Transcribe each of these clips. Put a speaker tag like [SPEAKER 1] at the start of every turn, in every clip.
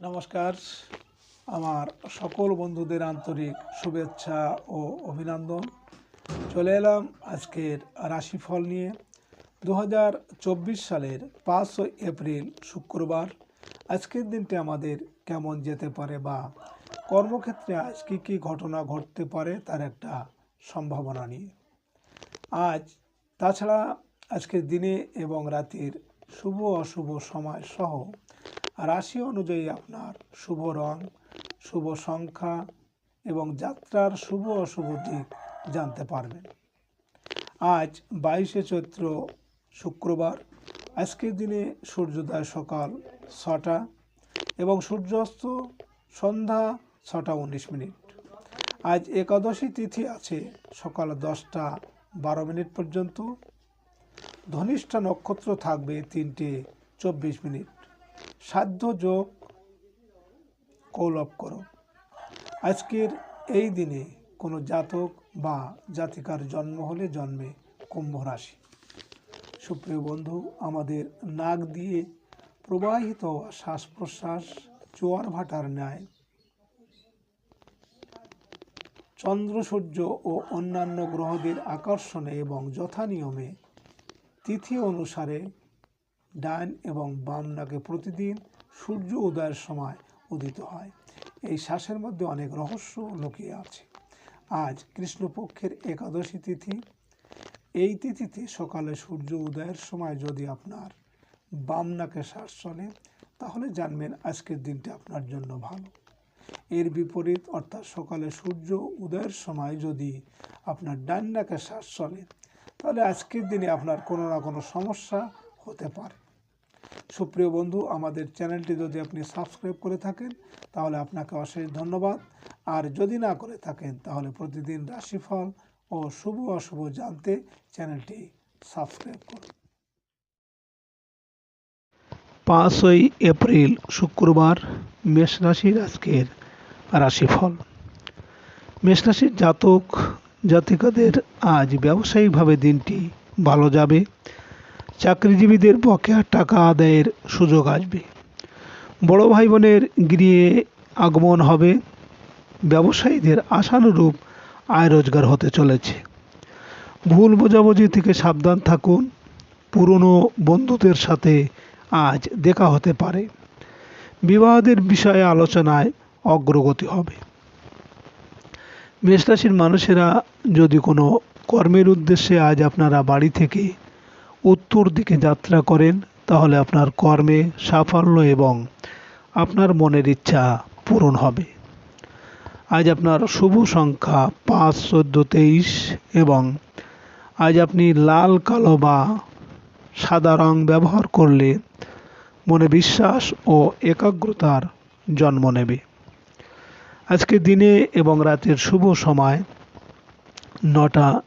[SPEAKER 1] নমস্কার। আমার সকল বন্ধুদের আন্তরিক শুভেচ্ছা ও অভিনন্দন। চলে এলাম আজকের রাশিফল নিয়ে। দু হাজার চব্বিশ সালের পাঁচই এপ্রিল শুক্রবার। আজকের দিনটি আমাদের কেমন যেতে পারে বা কর্মক্ষেত্রে আজ কী কী ঘটনা ঘটতে পারে তার একটা সম্ভাবনা নিয়ে। আজ তাছাড়া আজকের দিনে এবং রাতের শুভ অশুভ সময় সহ রাশি অনুযায়ী আপনার শুভ রং, শুভ সংখ্যা এবং যাত্রার শুভ অশুভ দিক জানতে পারবেন। আজ বাইশে চৈত্র শুক্রবার। আজকের দিনে সূর্যোদয় সকাল ছটা এবং সূর্যাস্ত সন্ধ্যা ছটা উনিশ মিনিট। আজ একাদশী তিথি আছে সকাল দশটা বারো মিনিট পর্যন্ত। ধনিষ্ঠা নক্ষত্র থাকবে তিনটে চব্বিশ মিনিট। সাধ্য যোগ কৌলভ করো। আজকের এই দিনে কোনো জাতক বা জাতিকার জন্ম হলে জন্মে কুম্ভ রাশি। সুপ্রিয় বন্ধু, আমাদের নাক দিয়ে প্রবাহিত শ্বাস প্রশ্বাস জোয়ার ভাটার ন্যায় চন্দ্র সূর্য ও অন্যান্য গ্রহদের আকর্ষণে এবং যথানিয়মে তিথি অনুসারে ডান এবং বাম নাকে প্রতিদিন সূর্য উদয়ের সময় উদিত হয়। এই শ্বাসের মধ্যে অনেক রহস্য লুকিয়ে আছে। আজ কৃষ্ণপক্ষের একাদশী তিথি। এই তিথিতে সকালে সূর্য উদয়ের সময় যদি আপনার বাম নাকে শ্বাস চলে, তাহলে জানবেন আজকের দিনটা আপনার জন্য ভালো। এর বিপরীত অর্থাৎ সকালে সূর্য উদয়ের সময় যদি আপনার ডান নাকে শ্বাস চলে, তাহলে আজকের দিনে আপনার কোনো না কোনো সমস্যা হতে পারে। সুপ্রিয় বন্ধু, আমাদের চ্যানেলটি যদি আপনি সাবস্ক্রাইব করে থাকেন, তাহলে আপনাকে অশেষ ধন্যবাদ। আর যদি না করে থাকেন, তাহলে প্রতিদিন রাশিফল ও শুভ অশুভ জানতে চ্যানেলটি সাবস্ক্রাইব করুন। পাঁচই এপ্রিল, শুক্রবার, মেষ রাশির আজকের রাশিফল। মেষ রাশির জাতক জাতিকাদের আজ ব্যবসায়িকভাবে দিনটি ভালো যাবে। চাকরিজীবীদের বকেয়া টাকা আদায়ের সুযোগ আসবে। বড় ভাই বোনের গৃহে আগমন হবে। ব্যবসায়ীদের আশানুরূপ আয় রোজগার হতে চলেছে। ভুল বোঝাবুঝি থেকে সাবধান থাকুন। পুরনো বন্ধুদের সাথে আজ দেখা হতে পারে। বিবাহদের বিষয়ে আলোচনায় অগ্রগতি হবে। মেষরাশির মানুষেরা যদি কোনো কর্মের উদ্দেশ্যে আজ আপনারা বাড়ি থেকে উত্তর দিকে যাত্রা করেন, তাহলে আপনার কর্মে সাফল্য এবং আপনার মনের ইচ্ছা পূরণ হবে। আজ আপনার শুভ সংখ্যা পাঁচ, চোদ্দ, তেইশ এবং আজ আপনি লাল, কালো বা সাদা রং ব্যবহার করলে মনে বিশ্বাস ও একাগ্রতার জন্ম নেবে। আজকে দিনে এবং রাতের শুভ সময় নটা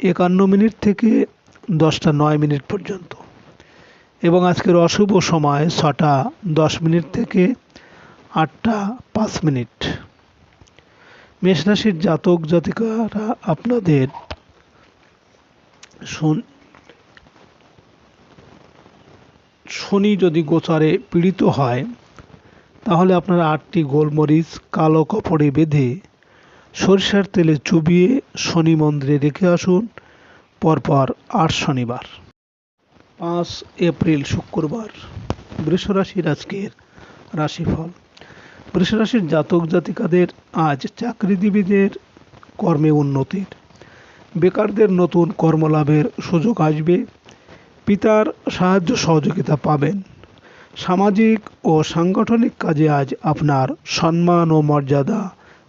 [SPEAKER 1] একান্ন মিনিট থেকে দশটা নয় মিনিট পর্যন্ত। এবং আজকের অশুভ সময় ছটা দশ মিনিট থেকে আটটা পাঁচ মিনিট। মেষরাশির জাতক জাতিকারা আপনাদের শন- যদি গোচারে পীড়িত হয়, তাহলে আপনারা আটটি গোলমরিচ কালো কাপড়ে বেঁধে সরিষার তেলে চুবিয়ে শনি মন্দিরে রেখে আসুন। পরপর আট শনিবার, পাঁচ এপ্রিল শুক্রবার, বৃষরাশির আজকের রাশিফল। বৃষরাশির জাতক জাতিকাদের আজ চাকরিজীবীদের কর্মে উন্নতির, বেকারদের নতুন কর্মলাভের সুযোগ আসবে, পিতার সাহায্য সহযোগিতা পাবেন। সামাজিক ও সাংগঠনিক কাজে আজ আপনার সম্মান ও মর্যাদা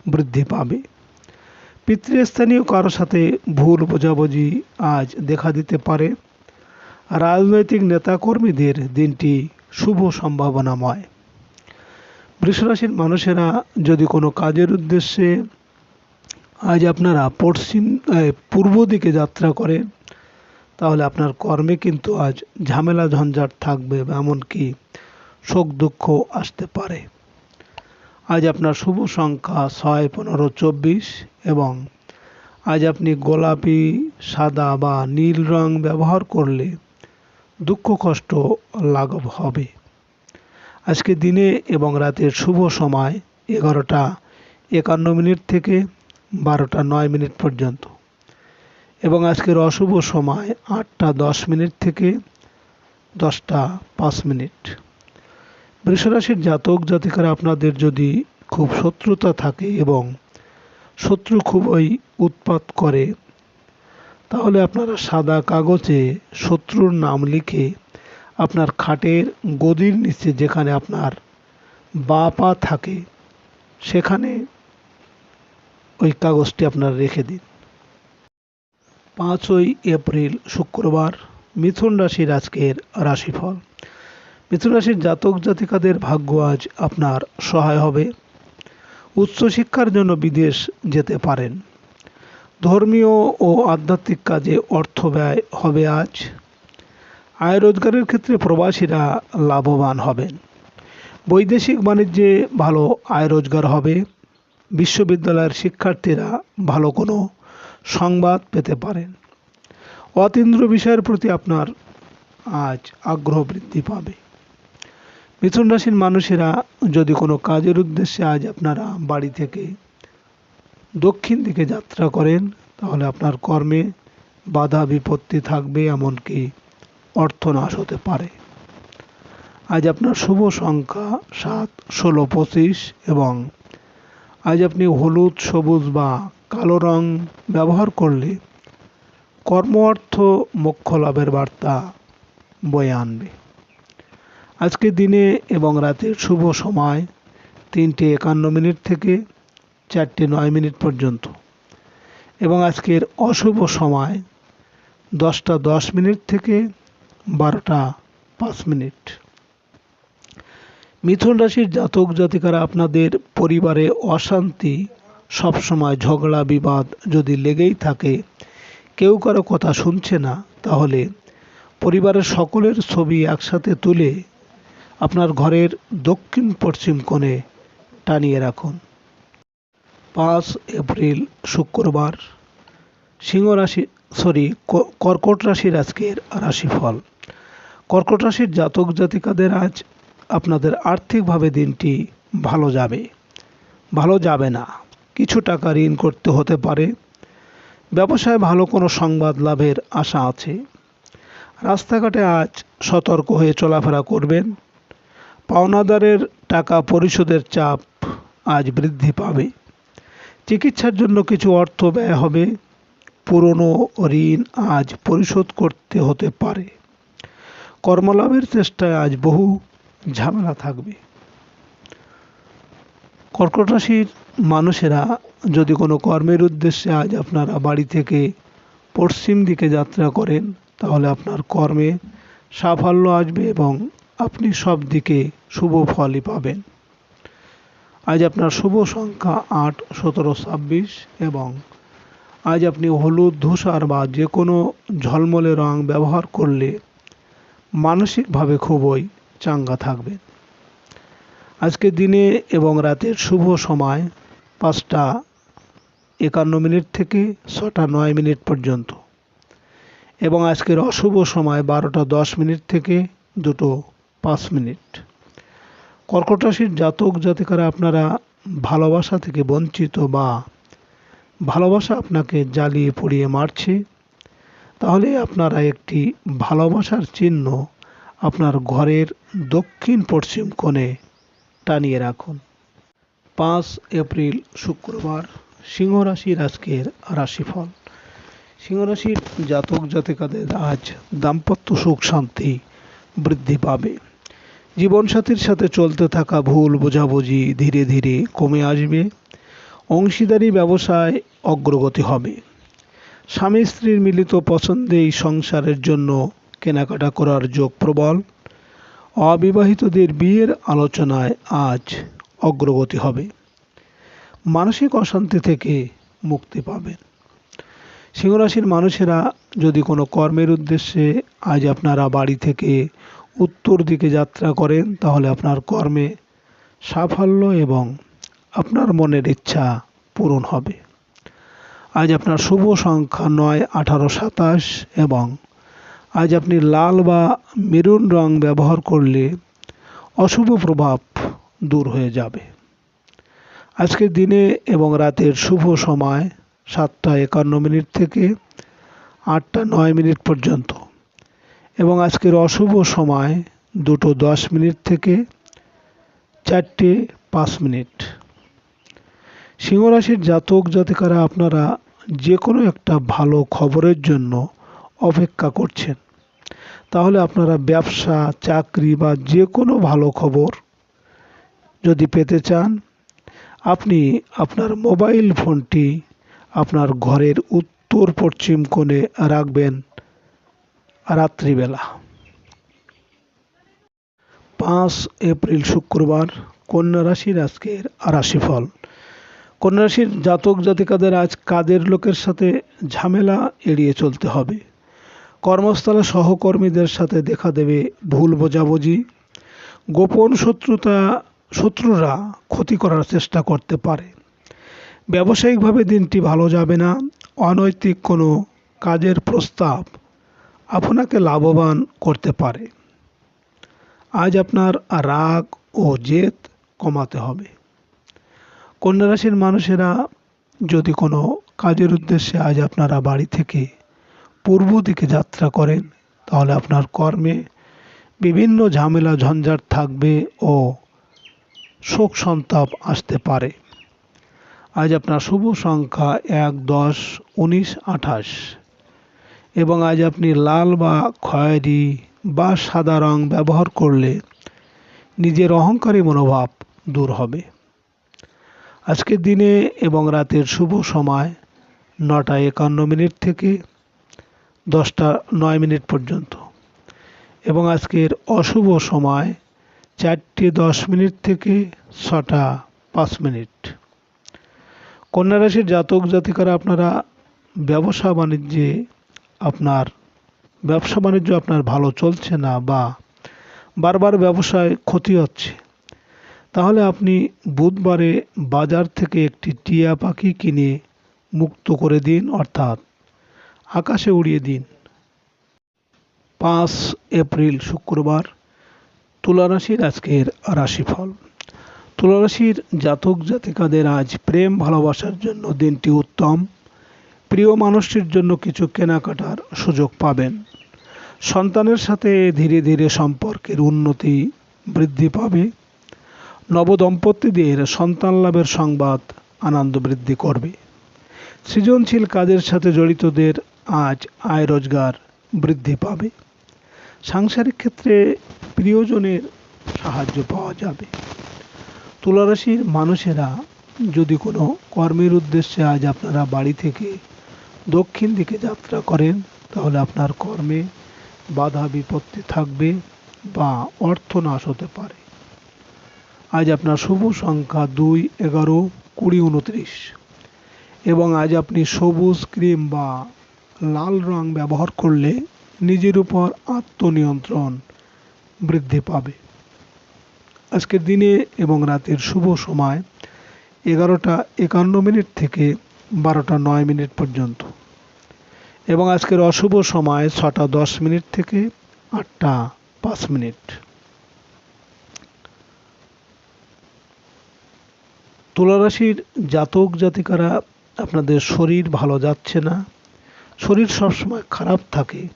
[SPEAKER 1] বৃদ্ধি পাবে। পিতৃস্থানীয় কারও সাথে ভুল বোঝাবুঝি আজ দেখা দিতে পারে। রাজনৈতিক নেতাকর্মীদের দিনটি শুভ সম্ভাবনাময়। বৃষরাশির মানুষেরা যদি কোনো কাজের উদ্দেশ্যে আজ আপনারা পশ্চিম পূর্ব দিকে যাত্রা করেন, তাহলে আপনার কর্মে কিন্তু আজ ঝামেলা ঝঞ্ঝাট থাকবে এমনকি শোক দুঃখ আসতে পারে। আজ আপনার শুভ সংখ্যা ছয়, পনেরো, চব্বিশ এবং আজ আপনি গোলাপি, সাদা বা নীল রং ব্যবহার করলে দুঃখ, কষ্ট লাঘব হবে। আজকে দিনে এবং রাতের শুভ সময় এগারোটা একান্ন মিনিট থেকে বারোটা নয় মিনিট পর্যন্ত এবং আজকের অশুভ সময় আটটা দশ মিনিট থেকে দশটা পাঁচ মিনিট। বৃষরাশির জাতক জাতিকারা আপনাদের যদি খুব শত্রুতা থাকে এবং শত্রু খুবই উৎপাত করে, তাহলে আপনারা সাদা কাগজে শত্রুর নাম লিখে আপনার খাটের গদির নিচে যেখানে আপনার বা পা থাকে, সেখানে ওই কাগজটি আপনারা রেখে দিন। পাঁচই এপ্রিল শুক্রবার মিথুন রাশির আজকের রাশিফল। মিথুন রাশির জাতক জাতিকাদের ভাগ্য আজ আপনার সহায় হবে। উচ্চশিক্ষার জন্য বিদেশ যেতে পারেন। ধর্মীয় ও আধ্যাত্মিক কাজে অর্থ ব্যয় হবে আজ। আয় রোজগারের ক্ষেত্রে প্রবাসীরা লাভবান হবেন। বৈদেশিক বাণিজ্যে ভালো আয় রোজগার হবে। বিশ্ববিদ্যালয়ের শিক্ষার্থীরা ভালো কোনো সংবাদ পেতে পারেন। অতীন্দ্র বিষয়ের প্রতি আপনার আজ আগ্রহ বৃদ্ধি পাবে। মিথুন রাশির মানুষেরা যদি কোনো কাজের উদ্দেশ্যে আজ আপনারা বাড়ি থেকে দক্ষিণ দিকে যাত্রা করেন, তাহলে আপনার কর্মে বাধা বিপত্তি থাকবে, এমনকি অর্থনাশ হতে পারে। আজ আপনার শুভ সংখ্যা সাত, ষোলো, পঁচিশ এবং আজ আপনি হলুদ, সবুজ বা কালো রং ব্যবহার করলে কর্ম অর্থ মোক্ষ লাভের বার্তা বয়ে আনবে। আজকে দিনে এবং রাতের শুভ সময় তিনটে একান্ন মিনিট থেকে চারটে নয় মিনিট পর্যন্ত। এবং আজকের অশুভ সময় দশটা দশ মিনিট থেকে বারোটা পাঁচ মিনিট। মিথুন রাশির জাতক জাতিকারা আপনাদের পরিবারে অশান্তি, সবসময় ঝগড়া, বিবাদ যদি লেগেই থাকে, কেউ কারও কথা শুনছে না, তাহলে পরিবারের সকলের ছবি একসাথে তুলে আপনার ঘরের দক্ষিণ পশ্চিম কোণে টানিয়ে রাখুন। পাঁচ এপ্রিল, শুক্রবার, সিংহ রাশি, সরি কর্কট রাশির আজকের রাশিফল। কর্কট রাশির জাতক জাতিকাদের আজ আপনাদের আর্থিকভাবে দিনটি ভালো যাবে। ভালো যাবে না। কিছু টাকা ঋণ করতে হতে পারে। ব্যবসায় ভালো কোনো সংবাদ লাভের আশা আছে। রাস্তাঘাটে আজ সতর্ক হয়ে চলাফেরা করবেন। পাওনাদারের টাকা পরিশোধের চাপ আজ বৃদ্ধি পাবে। চিকিৎসার জন্য কিছু অর্থ ব্যয় হবে। পুরনো ঋণ আজ পরিশোধ করতে হতে পারে। কর্মলাভের চেষ্টায় আজ বহু ঝামেলা থাকবে। কর্কট রাশির মানুষেরা যদি কোনো কর্মের উদ্দেশ্যে আজ আপনারা বাড়ি থেকে পশ্চিম দিকে যাত্রা করেন, তাহলে আপনার কর্মে সাফল্য আসবে এবং আপনি সব দিকে শুভ ফলই পাবেন। আজ আপনার শুভ সংখ্যা আট, সতেরো, ছাব্বিশ এবং আজ আপনি হলুদ, ধূসার বা যে কোনো ঝলমলে রং ব্যবহার করলে মানসিকভাবে খুবই চাঙ্গা থাকবেন আজকে দিনে এবং রাতের শুভ সময় পাঁচটা একান্ন মিনিট থেকে ছটা নয় মিনিট পর্যন্ত এবং আজকের অশুভ সময় বারোটা দশ মিনিট থেকে দুটো পাঁচ মিনিট। কর্কট রাশির জাতক জাতিকারা আপনারা ভালোবাসা থেকে বঞ্চিত বা ভালোবাসা আপনাকে জ্বালিয়ে পুড়িয়ে মারছে, তাহলে আপনারা একটি ভালোবাসার চিহ্ন আপনার ঘরের দক্ষিণ পশ্চিম কোণে টানিয়ে রাখুন। পাঁচ এপ্রিল শুক্রবার সিংহ রাশির আজকের রাশিফল। সিংহ রাশির জাতক জাতিকাদের আজ দাম্পত্য সুখ শান্তি বৃদ্ধি পাবে। জীবনসাথীর সাথে চলতে থাকা ভুল বোঝাবুঝি ধীরে ধীরে কমে আসবে। অংশীদারি ব্যবসায় অগ্রগতি হবে। স্বামী স্ত্রীর মিলিত পছন্দেই সংসারের জন্য কেনাকাটা করার যোগ প্রবল। অবিবাহিতদের বিয়ের আলোচনায় আজ অগ্রগতি হবে। মানসিক অশান্তি থেকে মুক্তি পাবেন। সিংহরাশির মানুষেরা যদি কোনো কর্মের উদ্দেশ্যে আজ আপনারা বাড়ি থেকে উত্তর দিকে যাত্রা করেন, তাহলে আপনার কর্মে সাফল্য এবং আপনার মনের ইচ্ছা পূরণ হবে। আজ আপনার শুভ সংখ্যা নয়, আঠারো সাতাশ এবং আজ আপনি লাল বা মেরুন রং ব্যবহার করলে অশুভ প্রভাব দূর হয়ে যাবে। আজকের দিনে এবং রাতের শুভ সময় সাতটা একান্ন মিনিট থেকে আটটা নয় মিনিট পর্যন্ত। এবং আজকের অশুভ সময় দুটো দশ মিনিট থেকে চারটে পাঁচ মিনিট। সিংহরাশির জাতক জাতিকারা আপনারা যে কোনো একটা ভালো খবরের জন্য অপেক্ষা করছেন। তাহলে আপনারা ব্যবসা, চাকরি বা যে কোনো ভালো খবর যদি পেতে চান, আপনি আপনার মোবাইল ফোনটি আপনার ঘরের উত্তর পশ্চিম কোণে রাখবেন। রাত্রিবেলা। পাঁচ এপ্রিল শুক্রবার কন্যা রাশির আজকের রাশিফল। কন্যা রাশির জাতক জাতিকাদের আজ কাদের লোকের সাথে ঝামেলা এড়িয়ে চলতে হবে? কর্মস্থলে সহকর্মীদের সাথে দেখা দেবে ভুল বোঝাবুঝি। গোপন শত্রুতা, শত্রুরা ক্ষতি করার চেষ্টা করতে পারে। ব্যবসায়িকভাবে দিনটি ভালো যাবে না। অনৈতিক কোনো কাজের প্রস্তাব আপনাকে লাভবান করতে পারে। আজ আপনার রাগ ও জেদ কমাতে হবে। কন্যা রাশির মানুষেরা যদি কোনো কাজের উদ্দেশ্যে আজ আপনারা বাড়ি থেকে পূর্ব দিকে যাত্রা করেন, তাহলে আপনার কর্মে বিভিন্ন ঝামেলা, ঝঞ্ঝাট থাকবে ও শোক সন্তাপ আসতে পারে। আজ আপনার শুভ সংখ্যা এক দশ উনিশ আঠাশ। এবং আজ আপনি লাল বা খয়েরি বা সাদা রং ব্যবহার করলে নিজের অহংকারী মনোভাব দূর হবে। আজকের দিনে এবং রাতের শুভ সময় নটা একান্ন মিনিট থেকে দশটা নয় মিনিট পর্যন্ত। এবং আজকের অশুভ সময় চারটে দশ মিনিট থেকে ছটা পাঁচ মিনিট। কন্যা রাশির জাতক জাতিকারা আপনারা ব্যবসা বাণিজ্যে আপনার ব্যবসা বাণিজ্য আপনার ভালো চলছে না বা বারবার ব্যবসায় ক্ষতি হচ্ছে, তাহলে আপনি বুধবারে বাজার থেকে একটি টিয়া পাখি কিনে মুক্ত করে দিন, অর্থাৎ আকাশে উড়িয়ে দিন। পাঁচ এপ্রিল শুক্রবার, তুলারাশির আজকের রাশিফল। তুলারাশির জাতক জাতিকাদের আজ প্রেম ভালোবাসার জন্য দিনটি উত্তম। প্রিয় মানুষটির জন্য কিছু কেনাকাটার সুযোগ পাবেন। সন্তানের সাথে ধীরে ধীরে সম্পর্কের উন্নতি বৃদ্ধি পাবে। নবদম্পতিদের সন্তান লাভের সংবাদ আনন্দ বৃদ্ধি করবে। সৃজনশীল কাজের সাথে জড়িতদের আজ আয় রোজগার বৃদ্ধি পাবে। সাংসারিক ক্ষেত্রে প্রিয়জনের সাহায্য পাওয়া যাবে। তুলারাশির মানুষেরা যদি কোনো কর্মের উদ্দেশ্যে আজ আপনারা বাড়ি থেকে দক্ষিণ দিকে যাত্রা করেন, তাহলে আপনার কর্মে বাধা বিপত্তি থাকবে বা অর্থ নাশ হতে পারে। আজ আপনার শুভ সংখ্যা দুই, এগারো, কুড়ি, উনত্রিশ। এবং আজ আপনি সবুজ, ক্রিম বা লাল রং ব্যবহার করলে নিজের উপর আত্মনিয়ন্ত্রণ বৃদ্ধি পাবে। আজকের দিনে এবং রাতের শুভ সময় এগারোটা একান্ন মিনিট থেকে বারোটা নয় মিনিট পর্যন্ত। এবং আজকের অশুভ সময় ছটা দশ মিনিট থেকে আটটা পাঁচ মিনিট। তুলারাশির জাতক জাতিকারা, আপনাদের শরীর ভালো যাচ্ছে না, শরীর সবসময় খারাপ থাকে,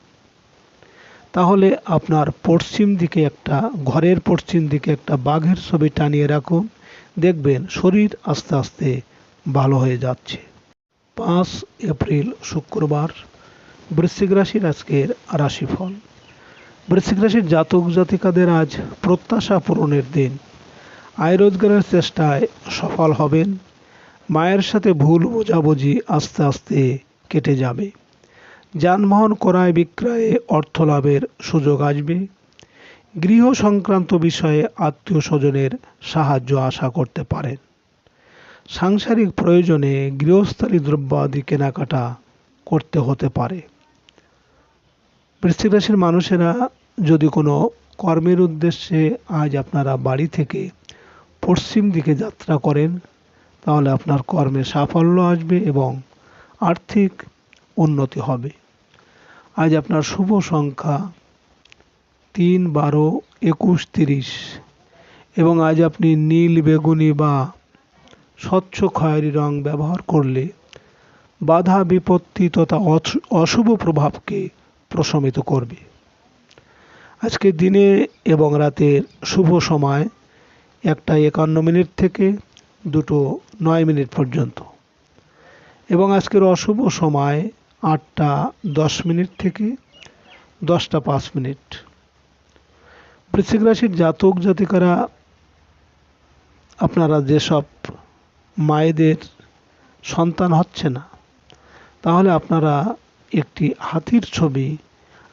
[SPEAKER 1] তাহলে আপনার পশ্চিম দিকে একটা, ঘরের পশ্চিম দিকে একটা বাঘের ছবি টানিয়ে রাখুন, দেখবেন শরীর আস্তে আস্তে ভালো হয়ে যাচ্ছে। পাঁচ এপ্রিল শুক্রবার বৃশ্চিক রাশির আজকের রাশিফল। বৃশ্চিক রাশির জাতক জাতিকাদের আজ প্রত্যাশা পূরণের দিন। আয় রোজগারের চেষ্টায় সফল হবেন। মায়ের সাথে ভুল বোঝাবুঝি আস্তে আস্তে কেটে যাবে। যানবাহন ক্রয় বিক্রয়ে অর্থ লাভের সুযোগ আসবে। গৃহ সংক্রান্ত বিষয়ে আত্মীয় স্বজনের সাহায্য আশা করতে পারেন। সাংসারিক প্রয়োজনে গৃহস্থালী দ্রব্য আদি কেনাকাটা করতে হতে পারে। বৃশ্চিক রাশির মানুষেরা যদি কোনো কর্মের উদ্দেশ্যে আজ আপনারা বাড়ি থেকে পশ্চিম দিকে যাত্রা করেন, তাহলে আপনার কর্মে সাফল্য আসবে এবং আর্থিক উন্নতি হবে। আজ আপনার শুভ সংখ্যা তিন, বারো, একুশ, তিরিশ এবং আজ আপনি নীল, বেগুনি বা স্বচ্ছ খয়েরি রং ব্যবহার করলে বাধা বিপত্তি তথা অশুভ প্রভাবকে প্রশমিত করবে। আজকে দিনে এবং রাতের শুভ সময় একটা একান্ন মিনিট থেকে দুটো নয় মিনিট পর্যন্ত। এবং আজকের অশুভ সময় আটটা দশ মিনিট থেকে দশটা পাঁচ মিনিট। বৃশ্চিক রাশির জাতক জাতিকারা, আপনারা যেসব মায়েদের সন্তান হচ্ছে না। তাহলে আপনারা একটি হাতির ছবি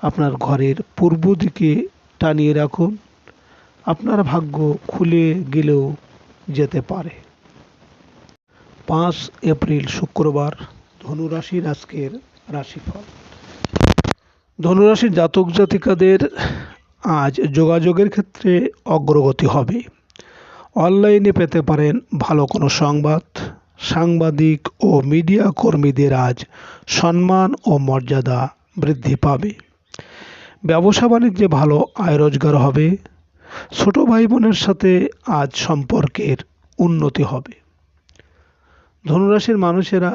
[SPEAKER 1] আপনার ঘরের পূর্ব দিকে টানিয়ে রাখুন। আপনার ভাগ্য খুলে গেলেও যেতে পারে। পাঁচ এপ্রিল শুক্রবার ধনুরাশির আজকের রাশিফল। ধনুরাশির জাতক জাতিকাদের আজ যোগাযোগের ক্ষেত্রে অগ্রগতি হবে। অনলাইনে পেতে পারেন ভালো কোনো সংবাদ। সাংবাদিক ও মিডিয়া কর্মীদের আজ সম্মান ও মর্যাদা বৃদ্ধি পাবে। ব্যবসা বাণিজ্যে ভালো আয় রোজগার হবে। ছোট ভাই বোনের সাথে আজ সম্পর্কের উন্নতি হবে। ধনুরাশির মানুষেরা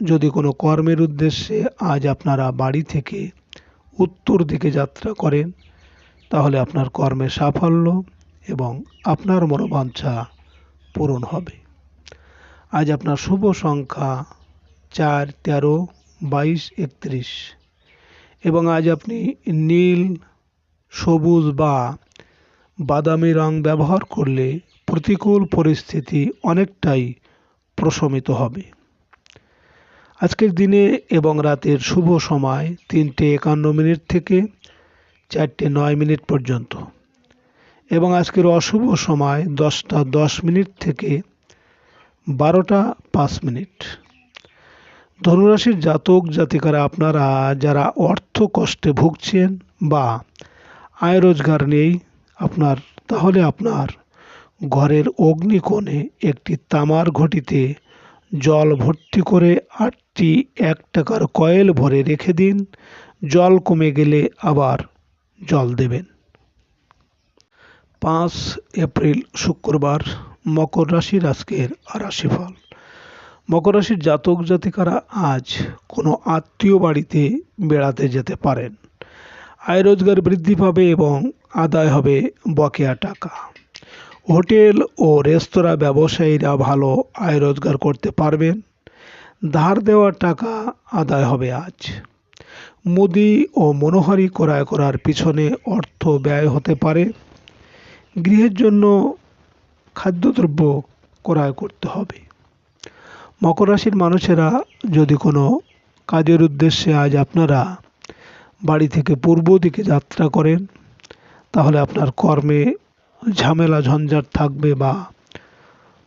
[SPEAKER 1] যদি কোনো কর্মের উদ্দেশ্যে আজ আপনারা বাড়ি থেকে উত্তর দিকে যাত্রা করেন, তাহলে আপনার কর্মে সাফল্য এবং আপনার মনোবাঞ্ছা পূরণ হবে। আজ আপনার শুভ সংখ্যা চার, তেরো, বাইশ, একত্রিশ। এবং আজ আপনি নীল, সবুজ বা বাদামি রং ব্যবহার করলে প্রতিকূল পরিস্থিতি অনেকটাই প্রশমিত হবে। আজকের দিনে এবং রাতের শুভ সময় তিনটে একান্ন মিনিট থেকে চারটে নয় মিনিট পর্যন্ত। এবং আজকের অশুভ সময় দশটা দশ মিনিট থেকে বারোটা পাঁচ মিনিট। ধনুরাশির জাতক জাতিকারা আপনারা যারা অর্থ কষ্টে ভুগছেন বা আয় রোজগার নেই, আপনার তাহলে আপনার ঘরের অগ্নিকোণে একটি তামার ঘটিতে জল ভর্তি করে আটটি এক টাকার কয়েল ভরে রেখে দিন। জল কমে গেলে আবার জল দেবেন। পাঁচ এপ্রিল শুক্রবার মকর রাশির আজকের রাশিফল। মকর রাশির জাতক জাতিকারা আজ কোনো আত্মীয় বাড়িতে বেড়াতে যেতে পারেন। আয় রোজগার বৃদ্ধি পাবে এবং আদায় হবে বকেয়া টাকা। হোটেল ও রেস্তোরাঁ ব্যবসায়ীরা ভালো আয় রোজগার করতে পারবেন। ধার দেওয়া টাকা আদায় হবে আজ। মুদি ও মনোহারি ক্রয় করার পিছনে অর্থ ব্যয় হতে পারে। গৃহের জন্য খাদ্যদ্রব্য ক্রয় করতে হবে। মকর রাশির মানুষেরা যদি কোনো কাজের উদ্দেশ্যে আজ আপনারা বাড়ি থেকে পূর্ব দিকে যাত্রা করেন, তাহলে আপনার কর্মে ঝামেলা, ঝঞ্ঝাট থাকবে বা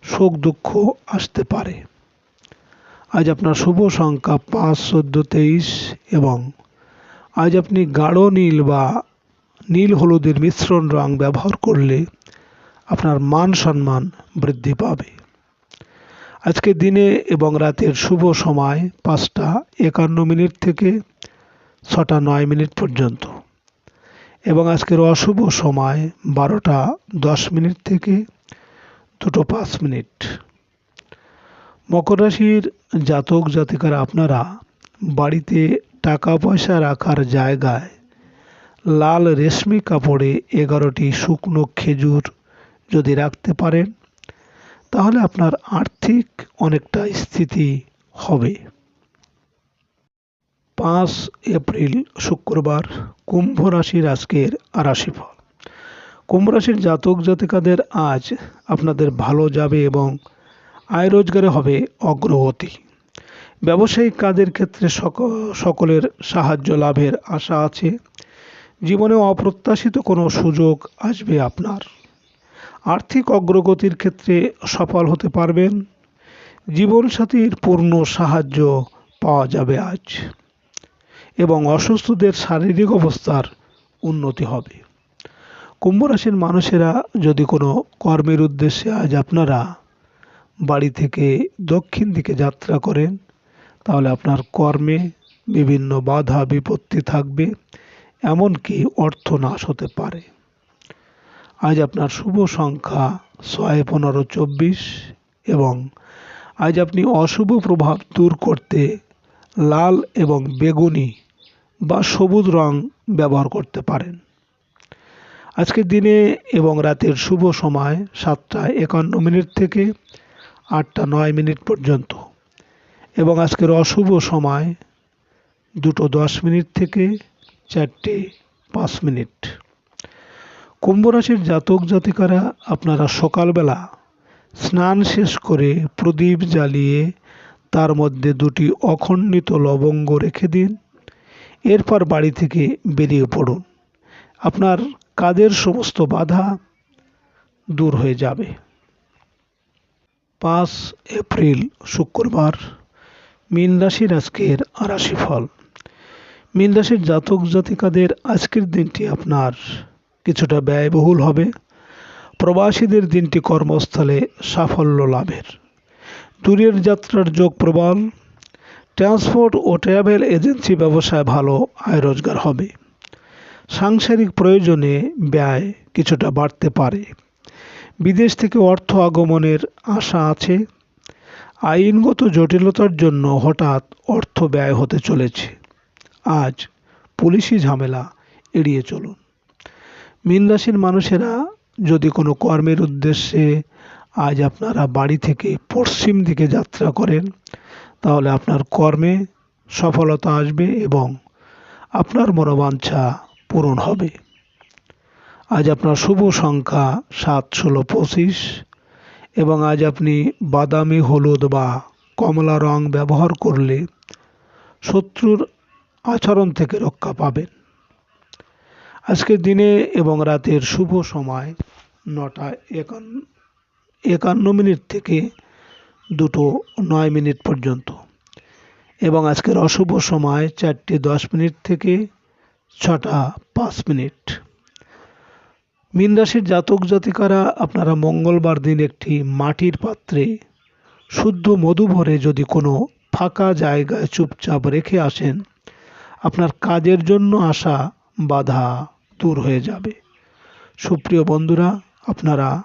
[SPEAKER 1] শোক দুঃখ আসতে পারে। আজ আপনার শুভ সংখ্যা পাঁচ, চোদ্দ, তেইশ এবং আজ আপনি গাঢ় নীল বা নীল হলুদের মিশ্রণ রং ব্যবহার করলে আপনার মান সম্মান বৃদ্ধি পাবে। আজকে দিনে এবং রাতের শুভ সময় পাঁচটা একান্ন মিনিট থেকে ছটা নয় মিনিট পর্যন্ত। এবং আজকের অশুভ সময় বারোটা দশ মিনিট থেকে দুটো পাঁচ মিনিট। মকর রাশির জাতক জাতিকারা আপনারা বাড়িতে টাকা পয়সা রাখার জায়গায় লাল রেশমি কাপড়ে এগারোটি শুকনো খেজুর যদি রাখতে পারেন, তাহলে আপনার আর্থিক অনেকটা স্থিতি হবে। পাঁচ এপ্রিল, শুক্রবার, কুম্ভ রাশির আজকের রাশিফল। কুম্ভ রাশির জাতক জাতিকাদের আজ আপনাদের ভালো যাবে এবং আয় রোজগারে হবে অগ্রগতি। ব্যবসায়িক কাজের ক্ষেত্রে সক- সকলের সাহায্য লাভের আশা আছে। জীবনে অপ্রত্যাশিত কোনো সুযোগ আসবে আপনার। আর্থিক অগ্রগতির ক্ষেত্রে সফল হতে পারবেন। জীবনসাথীর পূর্ণ সাহায্য পাওয়া যাবে আজ। এবং অসুস্থদের শারীরিক অবস্থার উন্নতি হবে। কুম্ভ রাশির মানুষেরা যদি কোনো কর্মের উদ্দেশ্যে আজ আপনারা বাড়ি থেকে দক্ষিণ দিকে যাত্রা করেন, তাহলে আপনার কর্মে বিভিন্ন বাধা বিপত্তি থাকবে। এমনকি অর্থ নাশ হতে পারে। আজ আপনার শুভ সংখ্যা ছয়, পনেরো, চব্বিশ এবং আজ আপনি অশুভ প্রভাব দূর করতে লাল এবং বেগুনি বা সবুজ রং ব্যবহার করতে পারেন। আজকের দিনে এবং রাতের শুভ সময় সাতটা একান্ন মিনিট থেকে আটটা নয় মিনিট পর্যন্ত এবং আজকের অশুভ সময় দুটো দশ মিনিট থেকে চারটে পাঁচ মিনিট। কুম্ভ রাশির জাতক জাতিকারা, আপনারা সকালবেলা স্নান শেষ করে প্রদীপ জ্বালিয়ে তার মধ্যে দুটি অখণ্ডিত লবঙ্গ রেখে দিন। এরপর বাড়ি থেকে বেরিয়ে পড়ুন। আপনার কাজের সমস্ত বাধা দূর হয়ে যাবে। পাঁচ এপ্রিল, শুক্রবার। মীন রাশির আজকের আরাশি ফল। মীন রাশির জাতক জাতিকাদের আজকের দিনটি আপনার কিছুটা ব্যয়বহুল হবে। প্রবাসীদের দিনটি কর্মস্থলে সাফল্য লাভের। দূরের যাত্রার যোগ প্রবল ট্রান্সপোর্ট ও ট্রাভেল এজেন্সি ব্যবসায় ভালো আয় রোজগার হবে। সাংসারিক প্রয়োজনে ব্যয় কিছুটা বাড়তে পারে। বিদেশ থেকে অর্থ আগমনের আশা আছে। আইনগত জটিলতার জন্য হঠাৎ অর্থ ব্যয় হতে চলেছে। আজ পুলিশি ঝামেলা এড়িয়ে চলুন। মীন রাশির মানুষেরা যদি কোনো কর্মের উদ্দেশ্যে আজ আপনারা বাড়ি থেকে পশ্চিম দিকে যাত্রা করেন, তাহলে আপনার কর্মে সফলতা আসবে এবং আপনার মনোবাঞ্ছা পূরণ হবে। আজ আপনার শুভ সংখ্যা সাত, ষোলো, পঁচিশ এবং আজ আপনি বাদামি, হলুদ বা কমলা রং ব্যবহার করলে শত্রুর আচরণ থেকে রক্ষা পাবেন। আজকের দিনে এবং রাতের শুভ সময় নটা একান্ন মিনিট থেকে দুটো নয় মিনিট পর্যন্ত। এবং আজকের অশুভ সময় চারটে দশ মিনিট থেকে ছটা পাঁচ মিনিট। মীন রাশির জাতক জাতিকারা, আপনারা মঙ্গলবার দিন একটি মাটির পাত্রে শুদ্ধ মধু ভরে যদি কোনো ফাঁকা জায়গায় চুপচাপ রেখে আসেন আপনার কাজের জন্য আসা বাধা দূর হয়ে যাবে। সুপ্রিয় বন্ধুরা আপনারা